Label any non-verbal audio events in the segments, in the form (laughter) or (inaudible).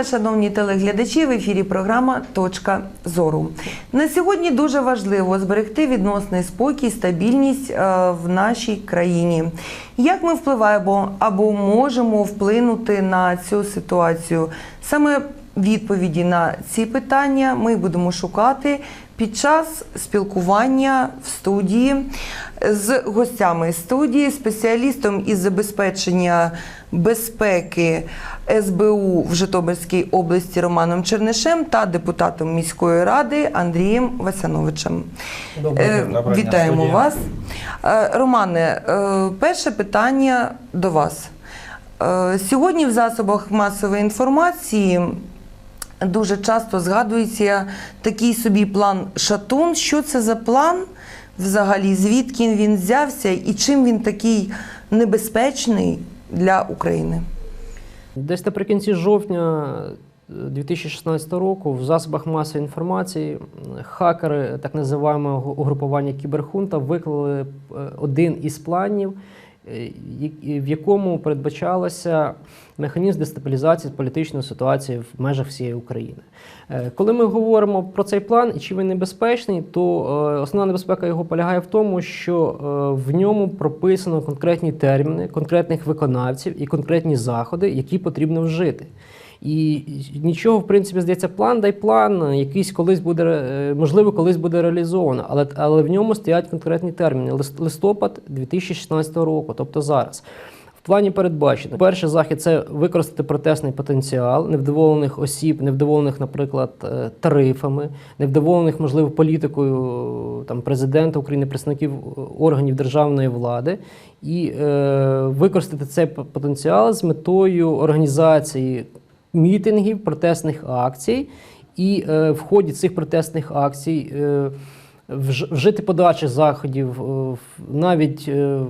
Вас, шановні телеглядачі. В ефірі програма Точка зору. На сьогодні дуже важливо зберегти відносний спокій, стабільність е, в нашій країні. Як ми впливаємо або можемо вплинути на цю ситуацію? Саме відповіді на ці питання ми будемо шукати під час спілкування в студії з гостями студії, спеціалістом із забезпечення безпеки СБУ в Житомирській області Романом Чернишем та депутатом міської ради Андрієм Васяновичем. Е, дня, Вітаємо студія. вас. Е, Романе, е, перше питання до вас. Е, Сьогодні в засобах масової інформації дуже часто згадується такий собі план Шатун. Що це за план взагалі? Звідки він взявся і чим він такий небезпечний для України? Десь наприкінці жовтня е, 2016 року в засобах масової інформації хакери так називаємо угрупування Кіберхунта виклали е, один із планів, е, в якому передбачалося механізм дестабілізації політичної ситуації в межах всієї України. Е, Коли ми говоримо про цей план і чи він небезпечний, то е, основна небезпека його полягає в тому, що е, в ньому прописано конкретні терміни, конкретних виконавців і конкретні заходи, які потрібно вжити. І нічого, в принципі, здається, план дай план, якийсь колись буде можливо, колись буде реалізовано, але, але в ньому стоять конкретні терміни. Лист- Листопад 2016 року, тобто зараз. В плані передбачено перший захід це використати протестний потенціал невдоволених осіб, невдоволених, наприклад, е, тарифами, невдоволених, можливо, політикою там президента України, представників е, органів державної влади, і е, використати цей потенціал з метою організації мітингів, протестних акцій, і е, в ході цих протестних акцій. Е, Вжити подальших заходів, е, навіть е,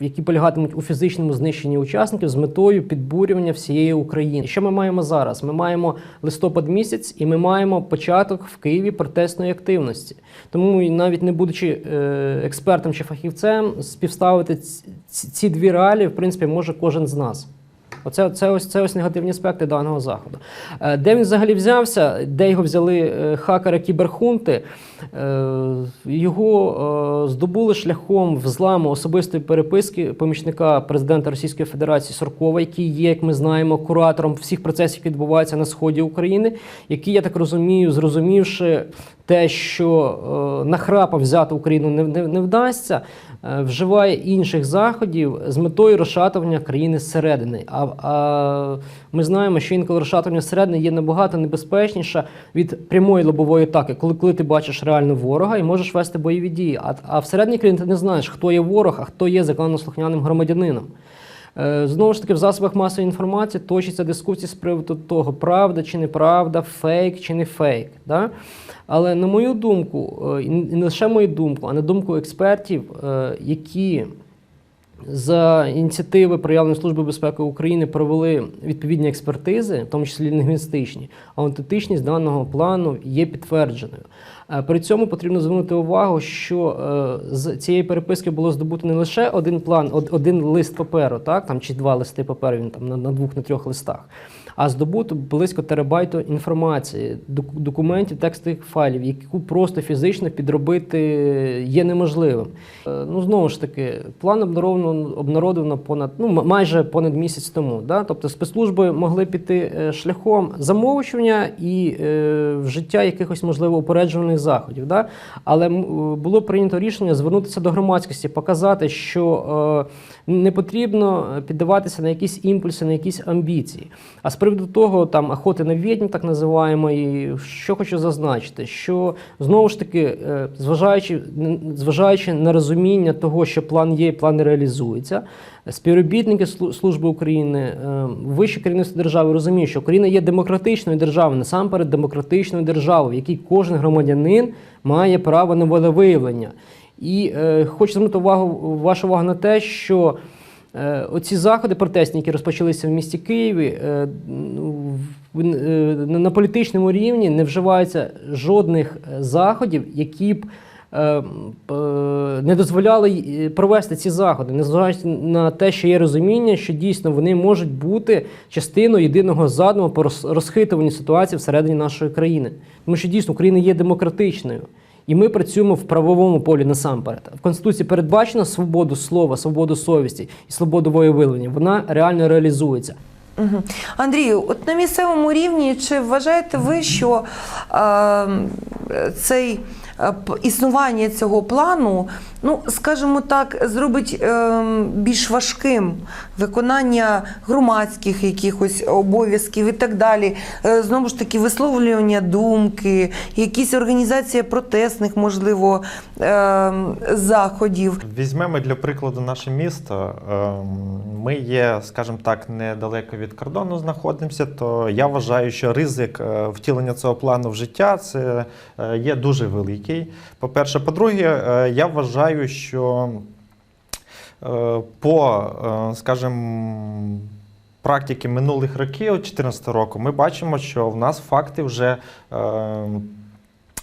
які полягатимуть у фізичному знищенні учасників з метою підбурювання всієї України. Що ми маємо зараз? Ми маємо листопад місяць, і ми маємо початок в Києві протестної активності. Тому навіть не будучи е, експертом чи фахівцем, співставити ці, дві реалії, в принципі, може кожен з нас. Оце це ось це ось негативні аспекти даного заходу. Е, Де він взагалі взявся, де його взяли е, хакери кіберхунти, е, його здобули шляхом взламу особистої переписки помічника президента Російської Федерації Соркова, який є, як ми знаємо, куратором всіх процесів, які відбуваються на сході України, який, я так розумію, зрозумівши те, що е, нахрапа взяти Україну не, не, не вдасться, е, вживає інших заходів з метою розшатування країни зсередини. А, а ми знаємо, що інколи розшатування зсередини є набагато небезпечніше від прямої лобової атаки, коли, коли ти бачиш реально ворога і можеш вести бойові дії. А, а всередині країни ти не знаєш, хто є ворог, а хто є законослухняним громадянином. Е, Знову ж таки, в засобах масової інформації точаться дискусії з приводу того, правда чи неправда, фейк чи не фейк. Да? Але на мою думку, е, і не лише мою думку, а на думку експертів, е, які за ініціативи проявленої Служби безпеки України провели відповідні експертизи, в тому числі лінгвістичні, аутентичність даного плану є підтвердженою. Е, При цьому потрібно звернути увагу, що е, з цієї переписки було здобуто не лише один план, один лист паперу, так там чи два листи паперу, він там на двох, на трьох листах. А здобуто близько терабайту інформації, документів, текстових файлів, яку просто фізично підробити є неможливим. Е, Ну знову ж таки, план обнародовано обнародовано понад ну майже понад місяць тому. Да? Тобто спецслужби могли піти е, шляхом замовчування і е, вжиття якихось можливо упереджувальних заходів. Да? Але було прийнято рішення звернутися до громадськості, показати, що е, не потрібно піддаватися на якісь імпульси, на якісь амбіції. А приводу того, там охоти на відьм, так називаємо, що хочу зазначити, що знову ж таки, е, зважаючи, зважаючи на розуміння того, що план є, і план реалізується, співробітники служби України, е, вище керівництво держави розуміють, що Україна є демократичною державою, насамперед демократичною державою, в якій кожен громадянин має право на волевиявлення. І е, хочу звернути увагу вашу увагу на те, що Оці заходи протестні, які розпочалися в місті Києві, е, е, на політичному рівні не вживається жодних е, заходів, які б е, не дозволяли провести ці заходи, незважаючи на те, що є розуміння, що дійсно вони можуть бути частиною єдиного задуму по розхитуванню ситуації всередині нашої країни. Тому що дійсно Україна є демократичною. І ми працюємо в правовому полі насамперед. В Конституції передбачено свободу слова, свободу совісті і свободу волевиявлення. Вона реально реалізується. Угу. Андрію, от на місцевому рівні, чи вважаєте ви, що е, цей існування цього плану, ну скажімо так, зробить е, більш важким виконання громадських якихось обов'язків і так далі? Е, знову ж таки, висловлювання думки, якісь організація протестних, можливо, е, заходів. Візьмемо для прикладу наше місто. Ми є, скажімо так, недалеко від кордону знаходимося, то я вважаю, що ризик е, втілення цього плану в життя це е, є дуже великий. По-перше, по-друге, е, я вважаю, що е, по, е, скажімо, практики минулих років, 2014 року, ми бачимо, що в нас факти вже.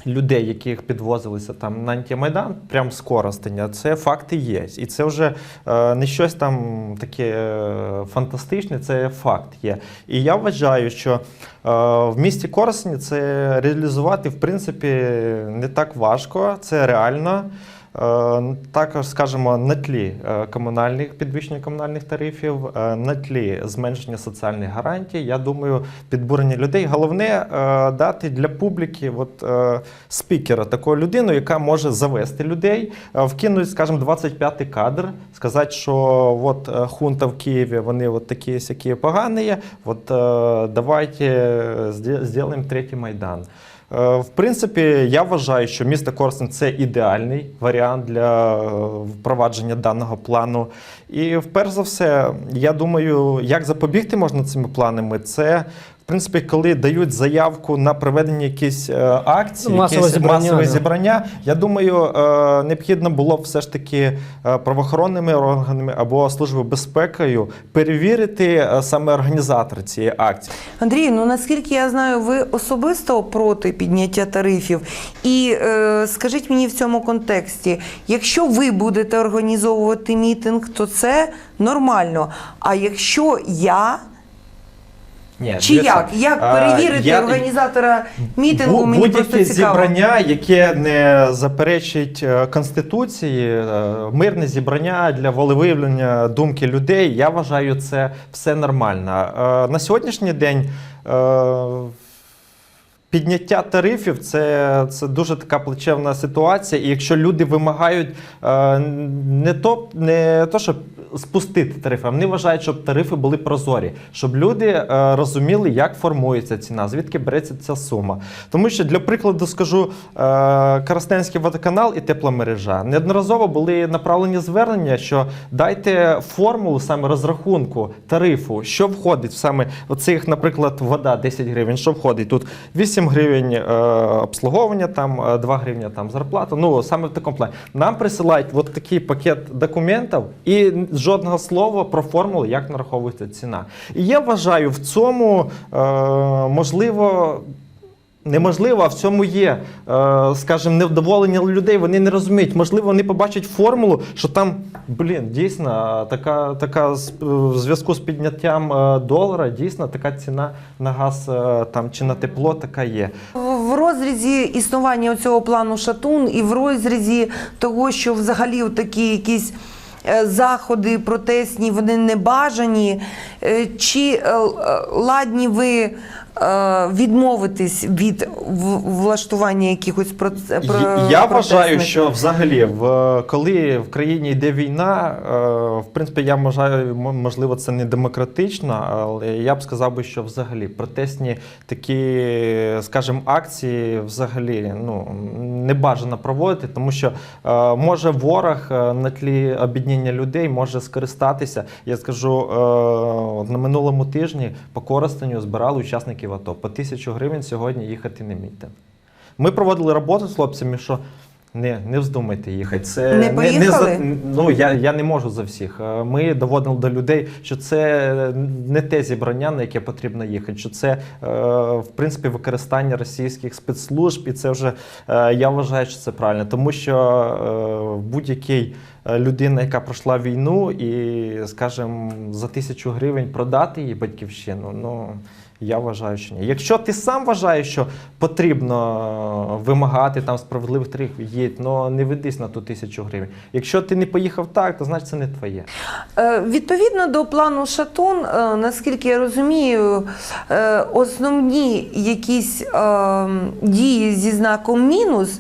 Людей, яких підвозилися там на антимайдан, прям з Коростеня, це факти є. І це вже е, не щось там таке е, фантастичне, це факт є. І я вважаю, що е, в місті Коростені це реалізувати в принципі не так важко, це реально. Е, Також, скажімо, на тлі е, комунальних підвищення комунальних тарифів, е, на тлі зменшення соціальних гарантій. Я думаю, підбурення людей. Головне дати для публіки от, спікера, таку людину, яка може завести людей, вкинуть, скажімо, 25-й кадр, сказати, що от хунта в Києві, вони от такі сякі погані. От давайте зробимо третій майдан. Е, В принципі, я вважаю, що місто Корсун це ідеальний варіант для е, впровадження даного плану. І перш за все, я думаю, як запобігти можна цими планами, це. В принципі, коли дають заявку на проведення якісь е, акції, масове зібрання, масове да. зібрання, я думаю, е, необхідно було б все ж таки е, правоохоронними органами або службою безпекою перевірити саме організатора цієї акції. Андрій, ну наскільки я знаю, ви особисто проти підняття тарифів. І е, скажіть мені в цьому контексті, якщо ви будете організовувати мітинг, то це нормально. А якщо я, Ні, чи дивіться, як? Як перевірити я- організатора мітингу? Бу- Мені Будь-яке цікаво. зібрання, яке не заперечить е, конституції, е, мирне зібрання для волевиявлення думки людей. Я вважаю, це все нормально. Е, На сьогоднішній день. е, Підняття тарифів це, це дуже така плачевна ситуація. І якщо люди вимагають е, не то, не то, щоб спустити тарифи, а вони вважають, щоб тарифи були прозорі, щоб люди е, розуміли, як формується ціна, звідки береться ця сума. Тому що для прикладу скажу, е, водоканал і тепломережа неодноразово були направлені звернення, що дайте формулу саме розрахунку тарифу, що входить в саме оцих, наприклад, вода 10 гривень, що входить тут 8 гривень е, обслуговування, там е, 2 гривня там зарплата. Ну саме в такому плані. Нам присилають от такий пакет документів і жодного слова про формулу, як нараховується ціна. І я вважаю, в цьому е, можливо. Неможливо, а в цьому є, е, скажімо, невдоволення людей. Вони не розуміють. Можливо, вони побачать формулу, що там, блін, дійсно, така, така в зв'язку з підняттям е, долара, дійсно така ціна на газ е, там чи на тепло така є. В розрізі існування цього плану шатун і в розрізі того, що взагалі такі якісь е, заходи протестні, вони не бажані. Е, Чи е, е, ладні ви е, відмовитись від влаштування якихось проц- про- Я- вважаю, що взагалі, в коли в країні йде війна, е, в принципі, я вважаю, можливо, це не демократично, але я б сказав би, що взагалі протестні такі, скажімо, акції взагалі ну не бажано проводити, тому що е, може ворог е, на тлі об'єднання людей може скористатися. Я скажу е, на минулому тижні по Коростеню збирали учасників АТО по тисячу гривень сьогодні їхати на мітинг. Ми проводили роботу з хлопцями, що Не, не вздумайте їхати. Це Не поїхали? за, ну, я, я не можу за всіх. Е, Ми доводили до людей, що це не те зібрання, на яке потрібно їхати, що це е, в принципі використання російських спецслужб, і це вже е, я вважаю, що це правильно, тому що будь-який людина, яка пройшла війну, і, скажімо, за тисячу гривень продати її батьківщину, ну. Я вважаю, що ні. Якщо ти сам вважаєш, що потрібно вимагати там справедливих тарифів, їдь, але не ведись на ту тисячу гривень. Якщо ти не поїхав так, то значить це не твоє. Е, Відповідно до плану Шатун, е, наскільки я розумію, е, основні якісь е, дії зі знаком мінус.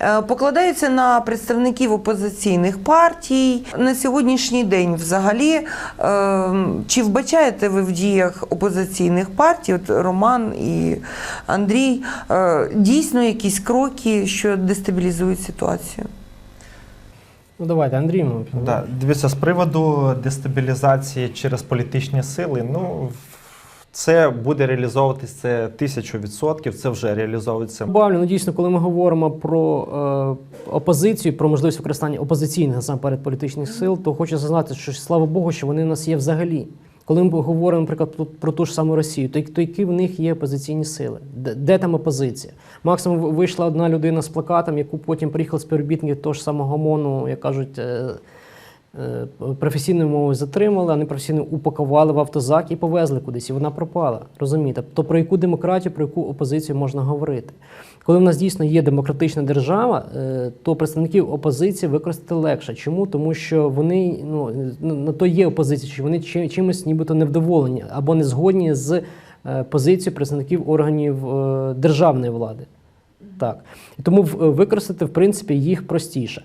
Е, Покладаються на представників опозиційних партій на сьогоднішній день. Взагалі, е, чи вбачаєте ви в діях опозиційних партій, от Роман і Андрій, е, дійсно якісь кроки, що дестабілізують ситуацію? Ну давайте, Андрій, мабуть. Да, дивіться, з приводу дестабілізації через політичні сили, ну це буде реалізовуватись це тисячу відсотків, це вже реалізовується. Добавлю, ну дійсно, коли ми говоримо про е, опозицію, про можливість використання опозиційних насамперед політичних сил, то хочу зазнати, що слава Богу, що вони у нас є взагалі. Коли ми говоримо, наприклад, про, про ту ж саму Росію, то, то які в них є опозиційні сили? Де, де там опозиція? Максимум вийшла одна людина з плакатом, яку потім приїхали співробітники того ж самого МОНу, як кажуть. Е, Професійною мовою затримали, а непрофесійно упакували в автозак і повезли кудись, і вона пропала. Розумієте? То про яку демократію, про яку опозицію можна говорити? Коли в нас дійсно є демократична держава, е, то представників опозиції використати легше. Чому? Тому що вони ну на то є опозиція, що вони чи- чимось нібито невдоволені або не згодні з е, позицією представників органів е, державної влади. Так. І тому використати, в принципі, їх простіше.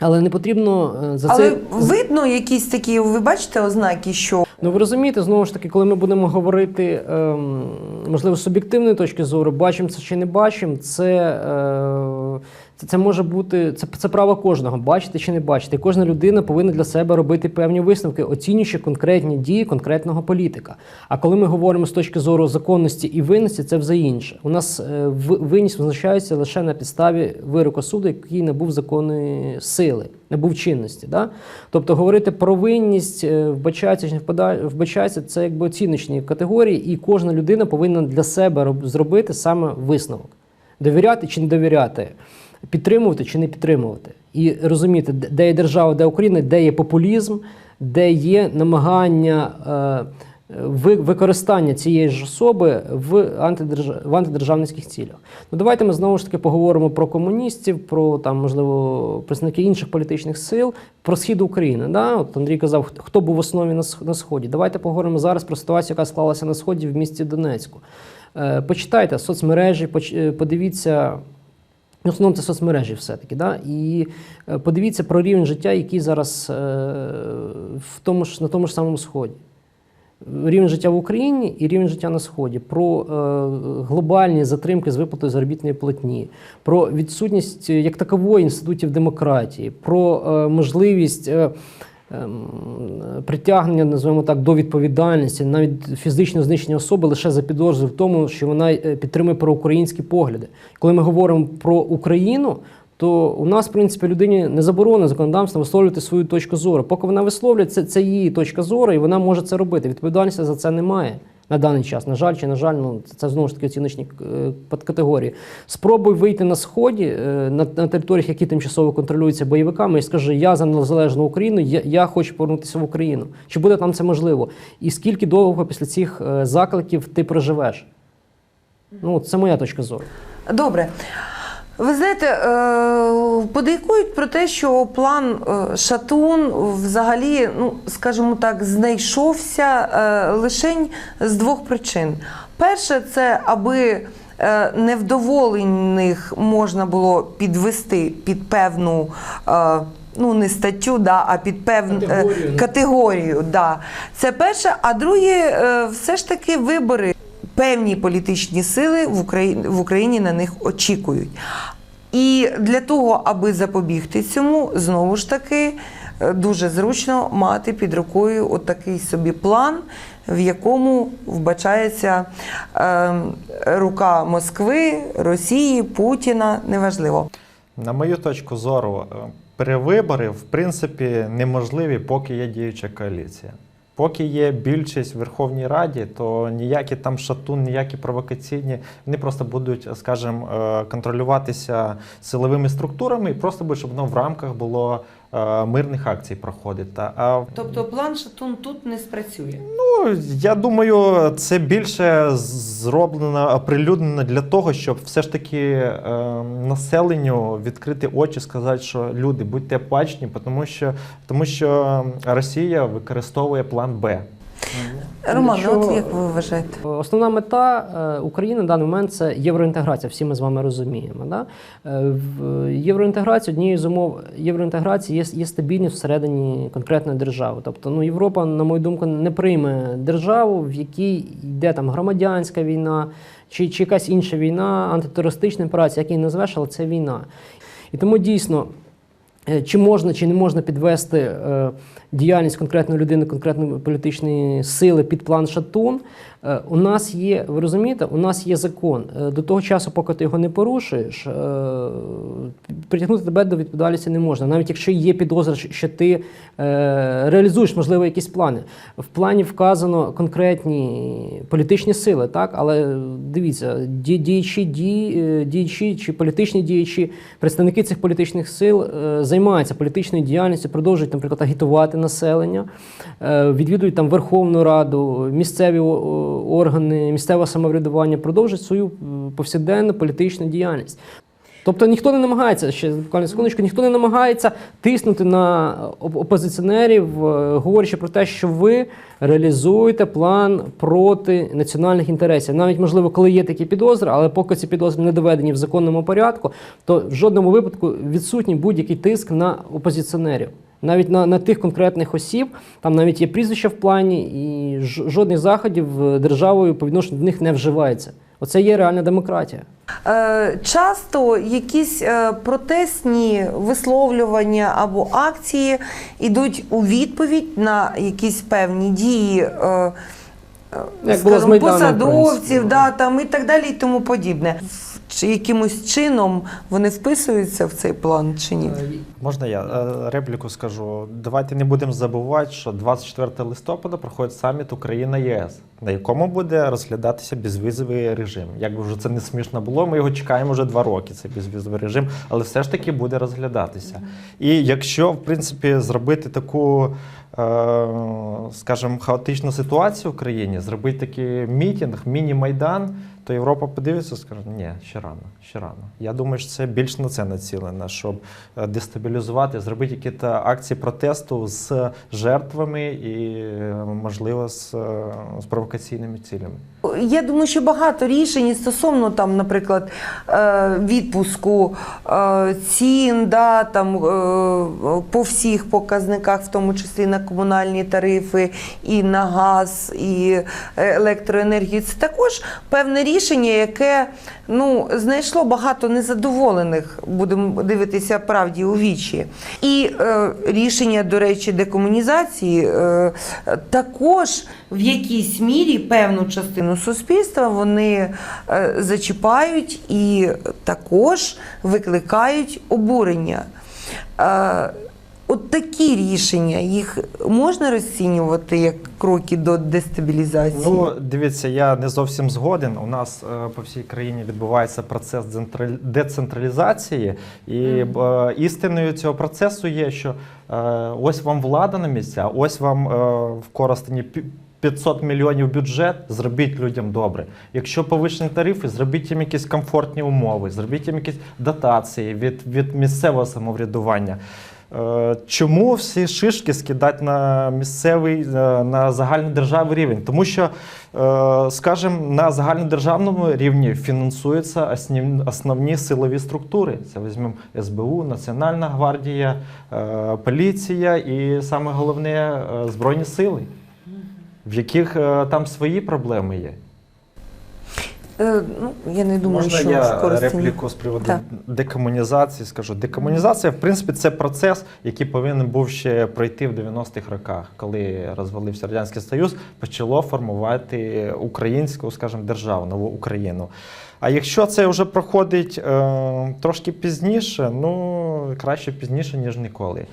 Але не потрібно за це Але видно якісь такі, ви бачите ознаки, що Ну ви розумієте, знову ж таки, коли ми будемо говорити, ем, можливо, з суб'єктивної точки зору, бачимо це чи не бачимо, це, е, це, це може бути це, це право кожного, бачити чи не бачити. Кожна людина повинна для себе робити певні висновки, оцінюючи конкретні дії конкретного політика. А коли ми говоримо з точки зору законності і винності, це вже інше. У нас е, винність визначається лише на підставі вироку суду, який набув законної сили, набув чинності. Да? Тобто говорити про винність, е, вбачається чи не вбачається, це якби оціночні категорії, і кожна людина повинна для себе роб- зробити саме висновок: довіряти чи не довіряти, підтримувати чи не підтримувати. І розуміти, де- є держава, де Україна, де є популізм, де є намагання. е, Використання цієї ж особи в, антидерж... в антидержавницьких цілях. Ну давайте ми знову ж таки поговоримо про комуністів, про там, можливо, представників інших політичних сил, про схід України. Да? От Андрій казав, хто- хто був в основі на, сході. Давайте поговоримо зараз про ситуацію, яка склалася на сході в місті Донецьку. Е, почитайте соцмережі, е, подивіться. В основному це соцмережі все-таки. Да? І е, подивіться про рівень життя, який зараз е, в тому ж, на тому ж самому сході. Рівень життя в Україні і рівень життя на Сході, про е, глобальні затримки з виплатою заробітної платні, про відсутність як такової інститутів демократії, про можливість притягнення, називаємо так, до відповідальності, навіть фізичне знищення особи лише за підозру в тому, що вона е, підтримує проукраїнські погляди. Коли ми говоримо про Україну, то у нас, в принципі, людині не заборонено законодавством висловлювати свою точку зору. Поки вона висловлює, це, це її точка зору, і вона може це робити. Відповідальності за це немає на даний час. На жаль, чи на жаль, ну це, знову ж таки оціночні е, категорії. Спробуй вийти на сході е, на, на територіях, які тимчасово контролюються бойовиками, і скажи, я за незалежну Україну, я, я хочу повернутися в Україну. Чи буде там це можливо? І скільки довго після цих е, закликів ти проживеш? Ну, це моя точка зору. Добре. Ви знаєте, е, подейкують про те, що план е, Шатун взагалі, ну скажімо так, знайшовся е, лишень з двох причин. Перше, це аби невдоволених можна було підвести під певну. Ну, не статтю, да, а під певну Категорію, категорію. Да. Це перше. А друге, все ж таки вибори. Певні політичні сили в Україні, в Україні на них очікують. І для того, аби запобігти цьому, знову ж таки, е, дуже зручно мати під рукою отакий собі план, в якому вбачається е, рука Москви, Росії, Путіна, неважливо. На мою точку зору, е, перевибори в принципі неможливі, поки є діюча коаліція. Поки є більшість в Верховній Раді, то ніякі там шатун, ніякі провокаційні, вони просто будуть, скажімо, е, контролюватися силовими структурами і просто щоб воно в рамках було мирних акцій проходити. А Тобто план Шатун тут не спрацює. Ну, я думаю, це більше зроблено оприлюднено для того, щоб все ж таки е, населенню відкрити очі, сказати, що люди, будьте бачні, тому що, тому що Росія використовує план Б. Роман, Якщо- от як ви вважаєте? Основна мета е, України на даний момент це євроінтеграція. Всі ми з вами розуміємо. Да? Е, В євроінтеграції однією з умов євроінтеграції є, є стабільність всередині конкретної держави. Тобто, ну Європа, на мою думку, не прийме державу, в якій йде там громадянська війна чи, чи якась інша війна, антитерористична операція, як її назвеш, але це війна. І тому дійсно. Е, Чи можна, чи не можна підвести е, діяльність конкретної людини, конкретної політичної сили під план Шатун? Е, у нас є, ви розумієте, у нас є закон. Е, до того часу, поки ти його не порушуєш, е, притягнути тебе до відповідальності не можна, навіть якщо є підозра, що- ти реалізуєш, можливо, якісь плани. В плані вказано конкретні політичні сили, так, але дивіться, ді- діячі, ді- діячі чи політичні діячі, представники цих політичних сил займаються політичною діяльністю, продовжують, наприклад, агітувати населення, е, відвідують там Верховну Раду, місцеві органи, місцеве самоврядування, продовжують свою е, повсякденну політичну діяльність. Тобто ніхто не намагається ще буквально секундочку, ніхто не намагається тиснути на опозиціонерів, е, говорячи про те, що ви реалізуєте план проти національних інтересів. Навіть можливо, коли є такі підозри, але поки ці підозри не доведені в законному порядку, то в жодному випадку відсутній будь-який тиск на опозиціонерів. Навіть на, на тих конкретних осіб, там навіть є прізвища в плані, і жодних заходів е, державою по відношенню до них не вживається. Оце є реальна демократія. Е, часто якісь е, протестні висловлювання або акції йдуть у відповідь на якісь певні дії. Як скажімо, посадовців, да, там і так далі, і тому подібне. Чи якимось чином вони вписуються в цей план чи ні? Можна я е, репліку скажу? Давайте не будемо забувати, що 24 листопада проходить саміт Україна ЄС, на якому буде розглядатися безвізовий режим. Як би вже це не смішно було, ми його чекаємо вже два роки. Цей безвізовий режим, але все ж таки буде розглядатися. І якщо в принципі зробити таку. Е, Скажімо, хаотичну ситуацію в країні, зробити такий мітинг, міні-майдан, то Європа подивиться і скаже, ні, ще рано, ще рано. Я думаю, що це більш на це націлено, щоб е, дестабілізувати, зробити якісь акції протесту з жертвами і, е, можливо, з, з провокаційними цілями. Я думаю, що багато рішень стосовно там, наприклад, відпуску цін, да, там, по всіх показниках, в тому числі на комунальні тарифи, і на газ, і електроенергію. Це також певне рішення, яке ну, знайшло багато незадоволених, будемо дивитися правді у вічі. І е, рішення, до речі, декомунізації е, також в якійсь мірі певну частину суспільства вони е, зачіпають і також викликають обурення. Е, От такі рішення їх можна розцінювати як кроки до дестабілізації? Ну, дивіться, я не зовсім згоден. У нас е, по всій країні відбувається процес децентралізації, і е, істиною цього процесу є, що е, ось вам влада на місця, ось вам е, в Коростені пі- 500 мільйонів бюджет, зробіть людям добре. Якщо повищені тарифи, зробіть їм якісь комфортні умови, зробіть їм якісь дотації від, від місцевого самоврядування. Е, Чому всі шишки скидати на місцевий, е, на загальнодержавний рівень? Тому що, е, скажімо, на загальнодержавному рівні фінансуються основні, силові структури. Це візьмемо СБУ, Національна гвардія, поліція і саме головне Збройні сили, в яких там свої проблеми є. Е, ну, я не думаю, Можна що я користі. репліку з приводу Так. декомунізації скажу. Декомунізація, в принципі, це процес, який повинен був ще пройти в 90-х роках, коли розвалився Радянський Союз, почало формувати українську, скажімо, державу, нову Україну. А якщо це вже проходить е, трошки пізніше, ну краще пізніше, ніж ніколи.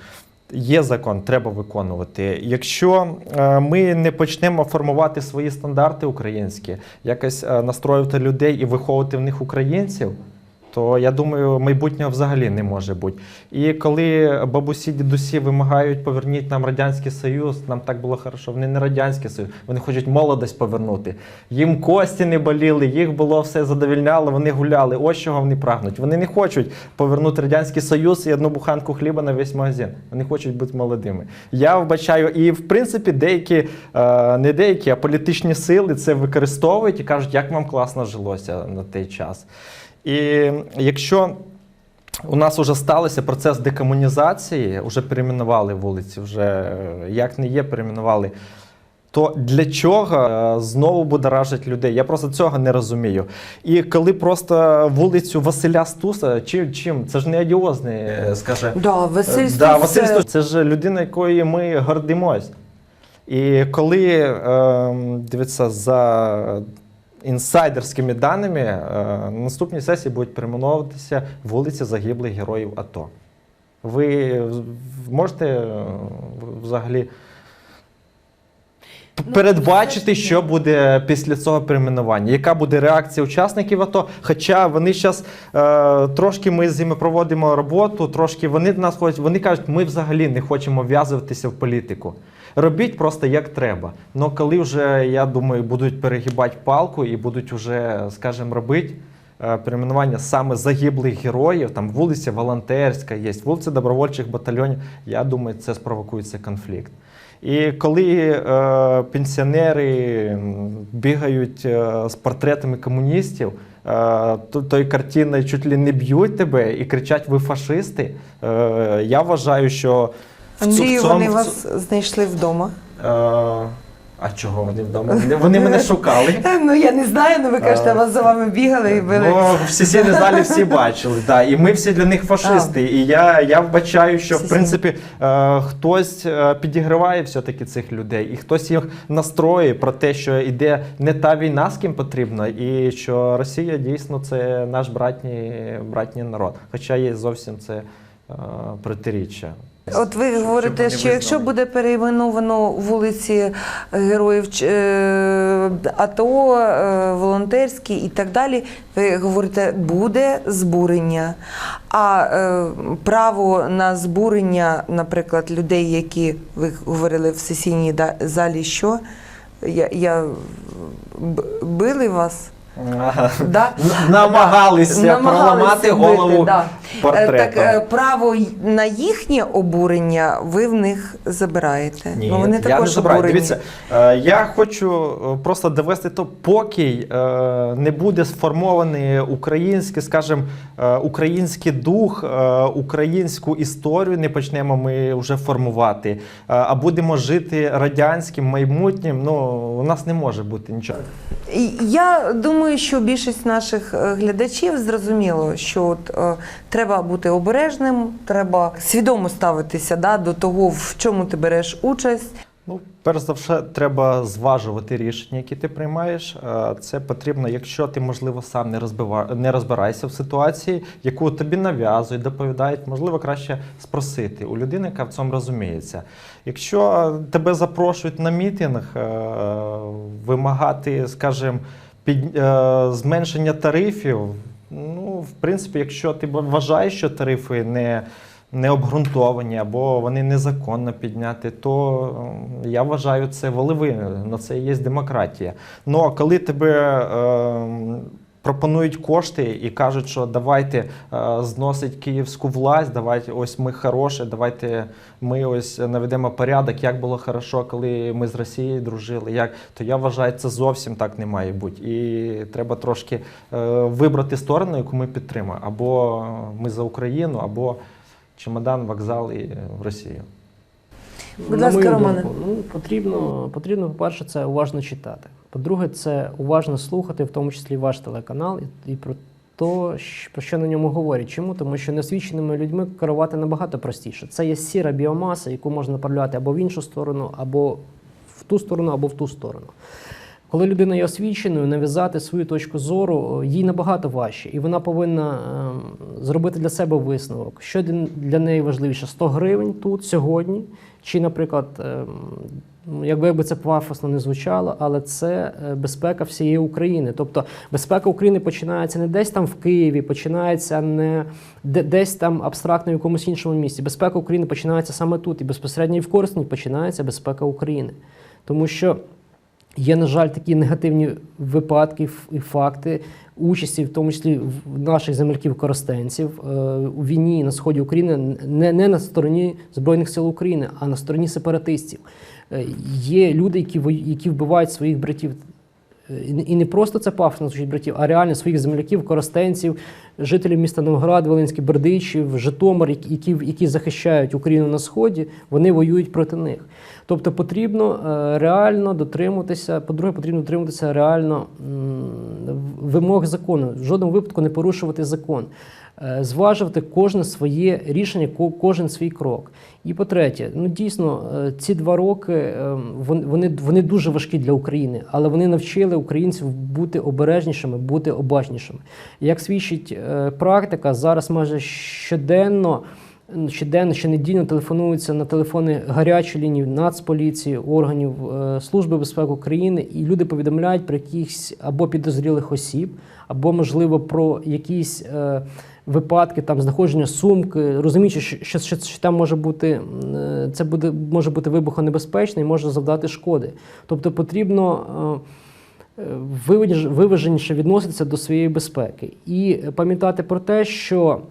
Є закон, треба виконувати. Якщо е, ми не почнемо формувати свої стандарти українські, якось е, настроювати людей і виховувати в них українців, то я думаю, майбутнього взагалі не може бути. І коли бабусі, дідусі вимагають поверніть нам Радянський Союз, нам так було хорошо. Вони не Радянський Союз, вони хочуть молодость повернути. Їм кості не боліли, їх було все задовільняло, вони гуляли. Ось чого вони прагнуть. Вони не хочуть повернути Радянський Союз і одну буханку хліба на весь магазин. Вони хочуть бути молодими. Я вбачаю, і в принципі деякі, е, не деякі, а політичні сили це використовують і кажуть, як вам класно жилося на той час. І якщо у нас вже сталося процес декомунізації, вже перейменували вулиці, вже е, як не є, перейменували. То для чого е, знову будоражить людей? Я просто цього не розумію. І коли просто вулицю Василя Стуса, чим, чим? Це ж не одіозний, е, скаже. Да, Василь Е, Да, Василь Стус, це ж людина, якою ми гордимось. І коли е, дивіться, за інсайдерськими даними, е, на наступній сесії будуть перейменовуватися вулиці загиблих героїв АТО. Ви можете е, взагалі передбачити, все ж таки. що буде після цього перейменування? Яка буде реакція учасників АТО? Хоча вони зараз е, трошки ми з ними проводимо роботу, трошки вони до нас ходять, вони кажуть, ми взагалі не хочемо вв'язуватися в політику. Робіть просто як треба. Ну коли вже, я думаю, будуть перегибати палку і будуть вже, скажімо, робити е, перейменування саме загиблих героїв, там вулиця Волонтерська є, вулиця добровольчих батальйонів, я думаю, це спровокується конфлікт. І коли е, пенсіонери бігають е, з портретами комуністів, е, то, тої картини чуть ли не б'ють тебе і кричать ви фашисти. Е, я вважаю, що в Андрію, цьому- вони в вас знайшли вдома. Е, а чого вони вдома? Вони, вони мене шукали. (laughs) Ну я не знаю, ну ви кажете, вас за вами бігали і били. Ну, в сесійній залі всі (laughs) бачили, да. і ми всі для них фашисти. І я, я вбачаю, що в принципі е, хтось е, підігриває все-таки цих людей, і хтось їх настроює про те, що йде не та війна, з ким потрібно, і що Росія дійсно це наш братній, братній народ. Хоча є зовсім це е, протиріччя. От ви говорите, що якщо буде перейменовано вулиці героїв е, АТО, е, волонтерські і так далі, ви говорите, буде збурення. А е, право на збурення, наприклад, людей, які ви говорили в сесійній залі, що я, я били вас? Ага. Да? Намагалися Намагалися проламати бити, голову да. портретом. Е, Так е, право на їхнє обурення ви в них забираєте. Ні, ну, вони я також не забираю. обурені. Дивіться, е, я хочу е, просто довести то, поки е, не буде сформований український, скажімо, е, український дух, е, українську історію не почнемо ми вже формувати, е, а будемо жити радянським майбутнім. Ну у нас не може бути нічого. Я думаю, що більшість наших е, глядачів зрозуміло, що от, е, треба бути обережним, треба свідомо ставитися да, до того, в чому ти береш участь. Ну, перш за все, треба зважувати рішення, які ти приймаєш. Е, Це потрібно, якщо ти, можливо, сам не розбива... не розбираєшся в ситуації, яку тобі нав'язують, доповідають, можливо, краще спросити у людини, яка в цьому розуміється. Якщо тебе запрошують на мітинг, е, вимагати, скажімо, під... е, зменшення тарифів, ну, в принципі, якщо ти вважаєш, що тарифи не не обґрунтовані або вони незаконно підняти, то м, я вважаю це волевиною. На це і є демократія. Ну а коли тебе е, пропонують кошти і кажуть, що давайте е, зносить київську власть, давайте ось ми хороші, давайте ми ось наведемо порядок, як було хорошо, коли ми з Росією дружили. Як то я вважаю, це зовсім так не має бути. І треба трошки е, вибрати сторону, яку ми підтримуємо. Або ми за Україну, або чемодан, вокзал і в Росію. Будь ласка, Романе. ну, потрібно, потрібно, по-перше, це уважно читати. По-друге, це уважно слухати, в тому числі ваш телеканал, і, про щ- про що на ньому говорять. Чому? Тому що несвідченими людьми керувати набагато простіше. Це є сіра біомаса, яку можна направляти або в іншу сторону, або в ту сторону, або в ту сторону. Коли людина є освіченою, нав'язати свою точку зору е, їй набагато важче, і вона повинна ем, зробити для себе висновок, що для- неї важливіше 100 гривень тут сьогодні, чи, наприклад, ем, ну, якби, якби це пафосно не звучало, але це е, безпека всієї України. Тобто безпека України починається не десь там в Києві, починається не десь там абстрактно в якомусь іншому місці. Безпека України починається саме тут, і безпосередньо і в Корсуні починається безпека України. Тому що Є, на жаль, такі негативні випадки і факти участі, в тому числі наших земляків-коростенців е, у війні на сході України, не, не на стороні Збройних сил України, а на стороні сепаратистів. Е, Є люди, які, які вбивають своїх братів. Е, І не просто це пафосно звучить братів, а реально своїх земляків, коростенців, жителів міста Новград, Волинський, Бердичів, Житомир, які, які, захищають Україну на сході, вони воюють проти них. Тобто потрібно е, реально дотримуватися. По-друге, потрібно дотримуватися реально вимог закону. В жодному випадку не порушувати закон. Е, Зважувати кожне своє рішення, ко- кожен свій крок. І по-третє, ну дійсно, е, ці два роки вони, вони дуже важкі для України, але вони навчили українців бути обережнішими, бути обачнішими. Як свідчить практика, зараз майже щоденно. Щоденно, щонедільно телефонуються на телефони гарячої лінії Нацполіції, органів е, Служби безпеки України, і люди повідомляють про якихось або підозрілих осіб, або, можливо, про якісь е, випадки там знаходження сумки, розуміючи, що, що, що, що там може бути е, це буде може бути вибухонебезпечно і може завдати шкоди. Тобто потрібно. Е, е, виваженіше відноситися до своєї безпеки. І пам'ятати про те, що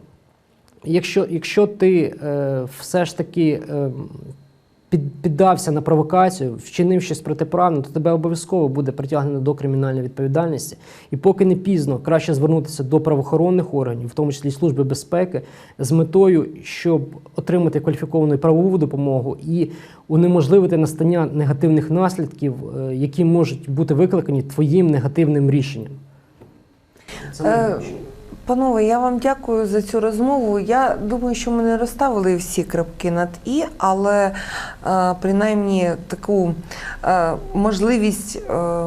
якщо, якщо ти е, все ж таки е, під, піддався на провокацію, вчинив щось протиправне, то тебе обов'язково буде притягнено до кримінальної відповідальності. І поки не пізно, краще звернутися до правоохоронних органів, в тому числі Служби безпеки, з метою, щоб отримати кваліфіковану правову допомогу і унеможливити настання негативних наслідків, е, які можуть бути викликані твоїм негативним рішенням. Це Е. Панове, я вам дякую за цю розмову. Я думаю, що ми не розставили всі крапки над і, але е, принаймні таку е, можливість. Е,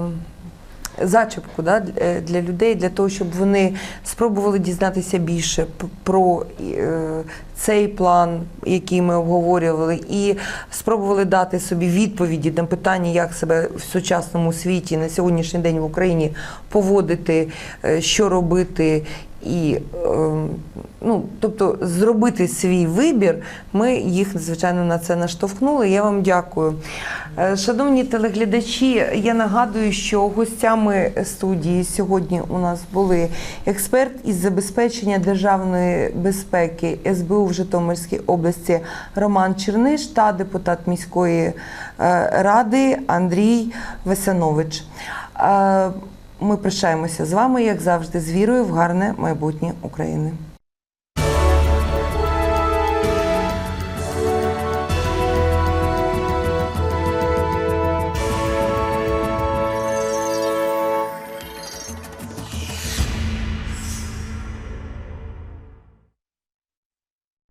Зачіпку да, для- для людей, для того, щоб вони спробували дізнатися більше про е, цей план, який ми обговорювали, і спробували дати собі відповіді на питання, як себе в сучасному світі на сьогоднішній день в Україні поводити, е, що робити. І е, ну, тобто зробити свій вибір, ми їх звичайно на це наштовхнули. Я вам дякую. Е, Шановні телеглядачі, я нагадую, що гостями студії сьогодні у нас були експерт із забезпечення державної безпеки СБУ в Житомирській області Роман Черниш та депутат міської е, ради Андрій Весянович. Ми прощаємося з вами, як завжди, з вірою в гарне майбутнє України.